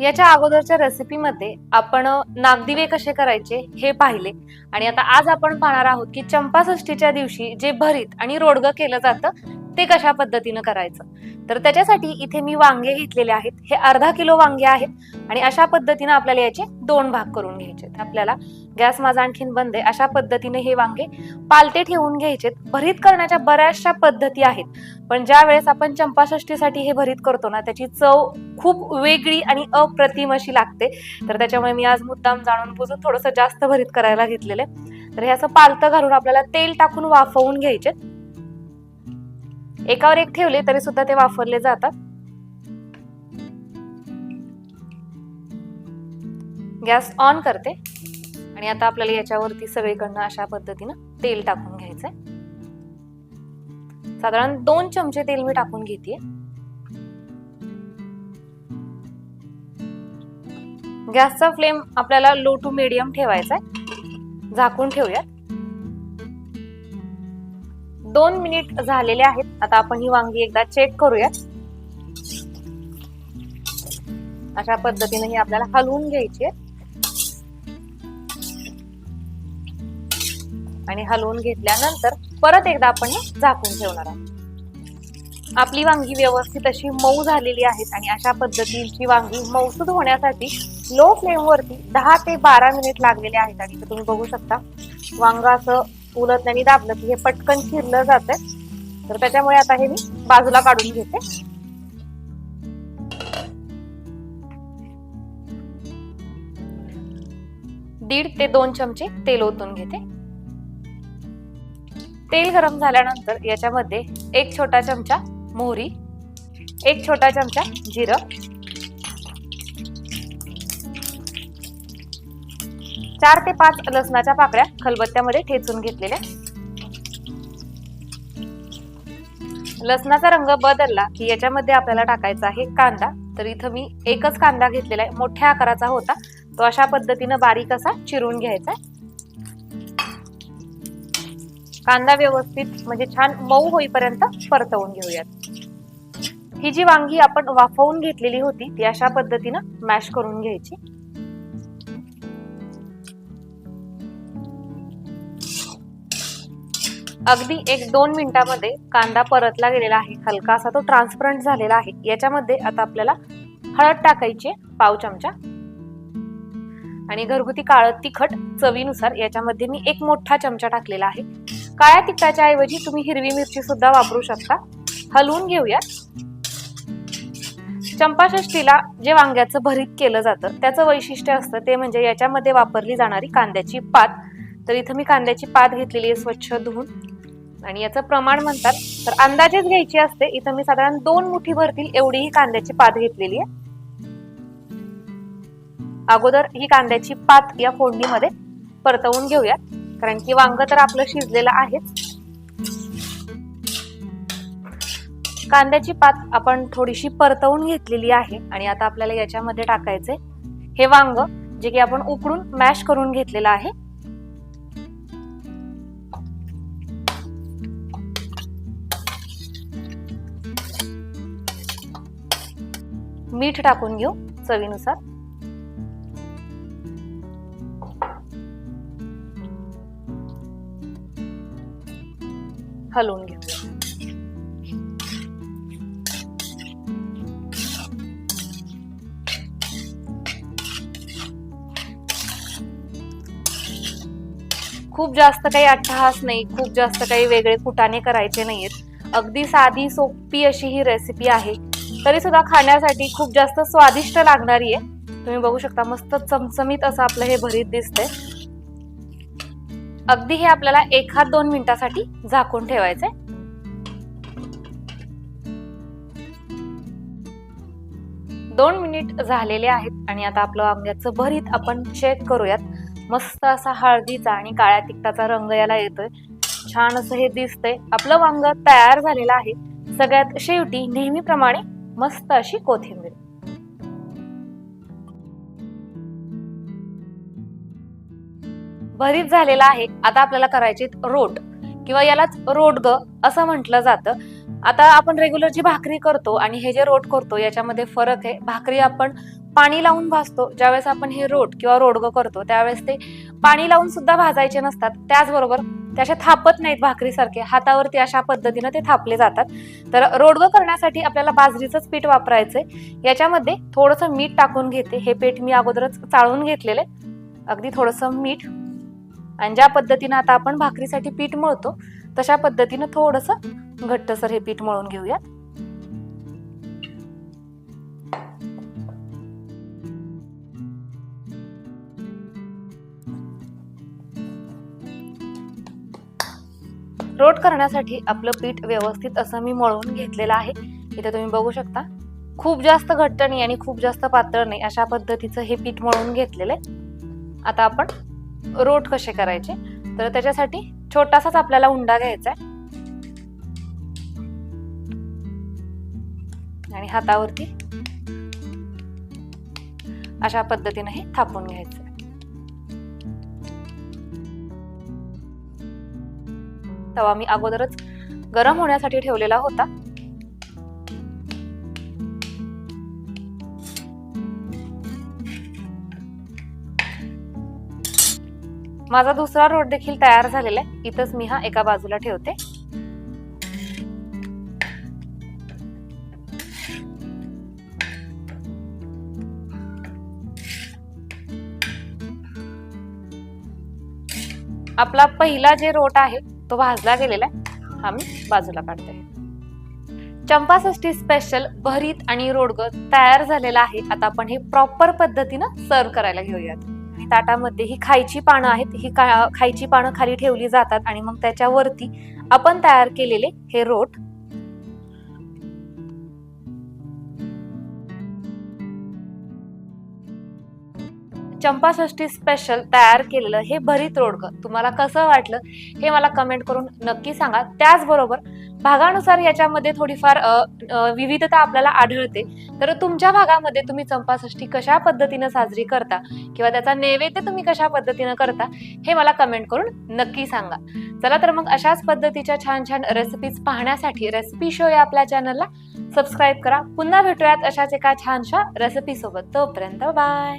याच्या अगोदरच्या रेसिपीमध्ये आपण नागदिवे कसे करायचे हे पाहिले. आणि आता आज आपण पाहणार आहोत की चंपाषष्ठीच्या दिवशी जे भरीत आणि रोडगं केलं जातं ते कशा पद्धतीनं करायचं? तर त्याच्यासाठी इथे मी वांगे घेतलेले आहेत. हे अर्धा किलो वांगे आहेत आणि अशा पद्धतीनं आपल्याला याचे दोन भाग करून घ्यायचे आहेत. आपल्याला गॅस माझा आणखीन बंद आहे. अशा पद्धतीने हे वांगे पालते ठेवून घ्यायचे भरीत करण्याच्या बऱ्याचशा पद्धती आहेत. पण ज्या वेळेस आपण चंपाषष्ठीसाठी हे भरीत करतो ना त्याची चव खूप वेगळी आणि अप्रतिम अशी लागते. तर त्याच्यामुळे मी आज मुद्दाम जाणून बुजून थोडंसं जास्त भरीत करायला घेतलेलं आहे. तर हे असं पालतं घालून आपल्याला तेल टाकून वाफवून घ्यायचे एकावर एक ठेवले तरी सुद्धा ते वापरले जातात. गॅस ऑन करते. आणि आता आपल्याला याच्यावरती सगळीकडनं अशा पद्धतीनं तेल टाकून घ्यायचंय. साधारण दोन चमचे तेल मी टाकून घेते गॅसचा फ्लेम आपल्याला लो टू मिडियम ठेवायचा आहे झाकून ठेवूयात. दोन मिनिट झालेले आहेत. आता आपण ही वांगी एकदा चेक करूया. अशा पद्धतीने ही आपल्याला हलवून घ्यायची आहे आणि हलवून घेतल्यानंतर परत एकदा आपण हे झाकून ठेवणार आहोत. आपली वांगी व्यवस्थित अशी मऊ झालेली आहेत आणि अशा पद्धतीची वांगी मौसूद होण्यासाठी लो फ्लेम वरती दहा ते बारा मिनिट लागलेले आहेत. आणि तुम्ही बघू शकता वांग असं उलट आणि दाबलं की हे पटकन चिरलं जातंय. तर त्याच्यामुळे आता हे मी बाजूला काढून घेते. दीड ते दोन चमचे तेल ओतून घेते. तेल गरम झाल्यानंतर याच्यामध्ये एक छोटा चमचा मोहरी एक छोटा चमचा जिरं चार ते पाच लसणाच्या पाकळ्या खलबत्त्यामध्ये ठेचून घेतलेल्या. लसणाचा रंग बदलला की याच्यामध्ये आपल्याला टाकायचा आहे कांदा. तर इथं मी एकच कांदा घेतलेला आहे. मोठ्या आकाराचा होता. तो अशा पद्धतीनं बारीक असा चिरून घ्यायचा आहे. कांदा व्यवस्थित म्हणजे छान मऊ होईपर्यंत परतवून घेऊयात. ही जी वांगी आपण वाफवून घेतलेली होती ती अशा पद्धतीनं मॅश करून घ्यायची. अगदी एक दोन मिनिटामध्ये कांदा परतला गेलेला आहे. हलका असा तो ट्रान्सपरंट झालेला आहे. याच्यामध्ये आता आपल्याला हळद टाकायची पाव चमचा. आणि घरगुती काळं तिखट चवीनुसार याच्यामध्ये मी एक मोठा चमचा टाकलेला आहे. काळ्या तिखटाच्या ऐवजी तुम्ही हिरवी मिरची सुद्धा वापरू शकता. हलवून घेऊया चंपाषष्ठीला जे वांग्याचं भरीत केलं जातं त्याचं वैशिष्ट्य असतं ते म्हणजे याच्यामध्ये वापरली जाणारी कांद्याची पात. तर इथं मी कांद्याची पात घेतलेली आहे स्वच्छ धुवून. आणि याचं प्रमाण म्हणतात तर अंदाजेच घ्यायची असते इथं मी साधारण दोन मुठी भरतील एवढी ही कांद्याची पात घेतलेली आहे. अगोदर ही कांद्याची पात या फोडणीमध्ये परतवून घेऊया कारण की वांग तर आपलं शिजलेलं आहेच. कांद्याची पात आपण थोडीशी परतवून घेतलेली आहे आणि आता आपल्याला याच्यामध्ये टाकायचे हे वांग जे की आपण उकडून मॅश करून घेतलेलं आहे. मीठ टाकून घेऊ चवीनुसार. हलवून घेऊया खूप जास्त काही अट्टहास नाही खूप जास्त काही वेगळे कुटाने करायचे नाहीयेत. अगदी साधी सोपी अशी ही रेसिपी आहे. तरी सुद्धा खाण्यासाठी खूप जास्त स्वादिष्ट लागणारी आहे. तुम्ही बघू शकता मस्त चमचमीत असं आपलं हे भरीत दिसतंय. अगदी हे आपल्याला एखाद दोन मिनिटासाठी झाकून ठेवायचंय. दोन मिनिट झालेले आहेत आणि आता आपलं वांग्याचं भरीत आपण चेक करूयात. मस्त असा हळदीचा आणि काळ्या तिखटाचा रंग याला येतोय. छान असं हे दिसतंय. आपलं वांग तयार झालेलं आहे. सगळ्यात शेवटी नेहमीप्रमाणे मस्त अशी कोथिंबीर. भरीत झालेला आहे. आता आपल्याला करायचे रोट किंवा यालाच रोडग असं म्हटलं जातं. आता आपण रेग्युलर जी भाकरी करतो आणि हे जे रोट करतो याच्यामध्ये फरक आहे. भाकरी आपण पाणी लावून भाजतो. ज्यावेळेस आपण हे रोट किंवा रोडगं करतो त्यावेळेस ते पाणी लावून सुद्धा भाजायचे नसतात. त्याचबरोबर ते थापत नाहीत भाकरीसारखे. हातावरती अशा पद्धतीनं ते थापले जातात. तर रोडगं करण्यासाठी आपल्याला बाजरीचंच पीठ वापरायचंय. याच्यामध्ये थोडंसं मीठ टाकून घेते. हे पीठ मी अगोदरच चाळून घेतलेले अगदी थोडंसं मीठ. आणि ज्या पद्धतीनं आता आपण भाकरीसाठी पीठ मळतो तशा पद्धतीनं थोडंसं घट्टसर हे पीठ मळून घेऊयात. रोट करण्यासाठी आपलं पीठ व्यवस्थित असं मी मळून घेतलेलं आहे. इथे तुम्ही बघू शकता. खूप जास्त घट्ट नाही आणि खूप जास्त पातळ नाही. अशा पद्धतीचं हे पीठ मळून घेतलेलं आहे. आता आपण रोट कसे करायचे? तर त्याच्यासाठी छोटासाच आपल्याला उंडा घ्यायचा आहे. आणि हातावरती अशा पद्धतीने हे थापून घ्यायचं तवा मी अगोदरच गरम होण्यासाठी ठेवलेला होता. माझा दुसरा रोट देखील तयार झालेला आहे. इथंच मी हा एका बाजूला ठेवते. आपला पहिला जे रोट आहे तो भाजला गेलेला आहे. हा मी बाजूला काढते. चंपाषष्ठी स्पेशल भरीत आणि रोडग तयार झालेला आहे. आता आपण हे प्रॉपर पद्धतीनं सर्व करायला घेऊयात. ताटामध्ये ही खायची पानं आहेत. ही खायची पानं खाली ठेवली जातात आणि मग त्याच्यावरती आपण तयार केलेले हे रोट चंपाषष्ठी स्पेशल तयार केलेलं हे भरीत रोडकं तुम्हाला कसं वाटलं हे मला कमेंट करून नक्की सांगा. त्याचबरोबर भागानुसार याच्यामध्ये थोडीफार विविधता आपल्याला आढळते. तर तुमच्या भागामध्ये तुम्ही चंपाषष्ठी कशा पद्धतीनं साजरी करता किंवा त्याचा नैवेद्य तुम्ही कशा पद्धतीनं करता हे मला कमेंट करून नक्की सांगा. चला तर मग अशाच पद्धतीच्या छान छान रेसिपीज पाहण्यासाठी रेसिपी शो या आपल्या चॅनलला सबस्क्राईब करा. पुन्हा भेटूयात अशाच एका छानशा रेसिपी सोबत. तोपर्यंत बाय